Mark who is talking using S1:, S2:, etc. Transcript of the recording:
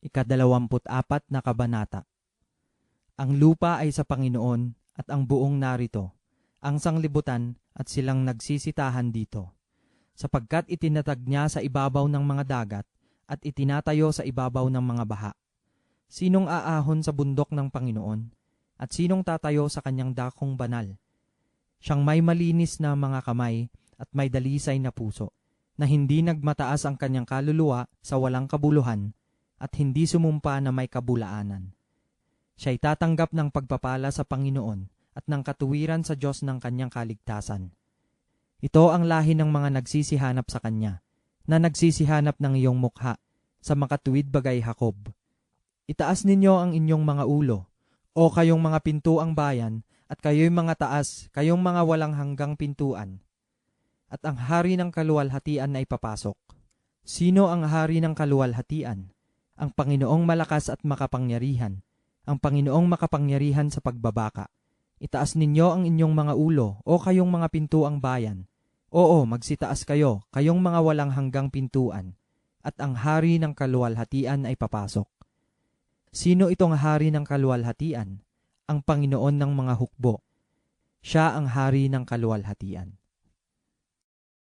S1: Ikadalawamput apat na kabanata. Ang lupa ay sa Panginoon at ang buong narito, ang sanglibutan at silang nagsisitahan dito. Sapagkat itinatag niya sa ibabaw ng mga dagat at itinatayo sa ibabaw ng mga baha. Sinong aahon sa bundok ng Panginoon at sinong tatayo sa kanyang dakong banal? Siyang may malinis na mga kamay at may dalisay na puso, na hindi nagmataas ang kanyang kaluluwa sa walang kabuluhan at hindi sumumpa na may kabulaanan. Siya'y tatanggap ng pagpapala sa Panginoon at ng katuwiran sa Diyos ng kanyang kaligtasan. Ito ang lahi ng mga nagsisihanap sa Kanya, na nagsisihanap ng iyong mukha, sa makatuwid bagay Hakob. Itaas ninyo ang inyong mga ulo, o kayong mga pintuang bayan, at kayo'y mga taas, kayong mga walang hanggang pintuan. At ang hari ng kaluwalhatian ay papasok. Sino ang hari ng kaluwalhatian? Ang Panginoong malakas at makapangyarihan, ang Panginoong makapangyarihan sa pagbabaka. Itaas ninyo ang inyong mga ulo, o kayong mga pintuang bayan. Oo, magsitaas kayo, kayong mga walang hanggang pintuan, at ang hari ng kaluwalhatian ay papasok. Sino itong hari ng kaluwalhatian? Ang Panginoon ng mga hukbo. Siya ang hari ng kaluwalhatian.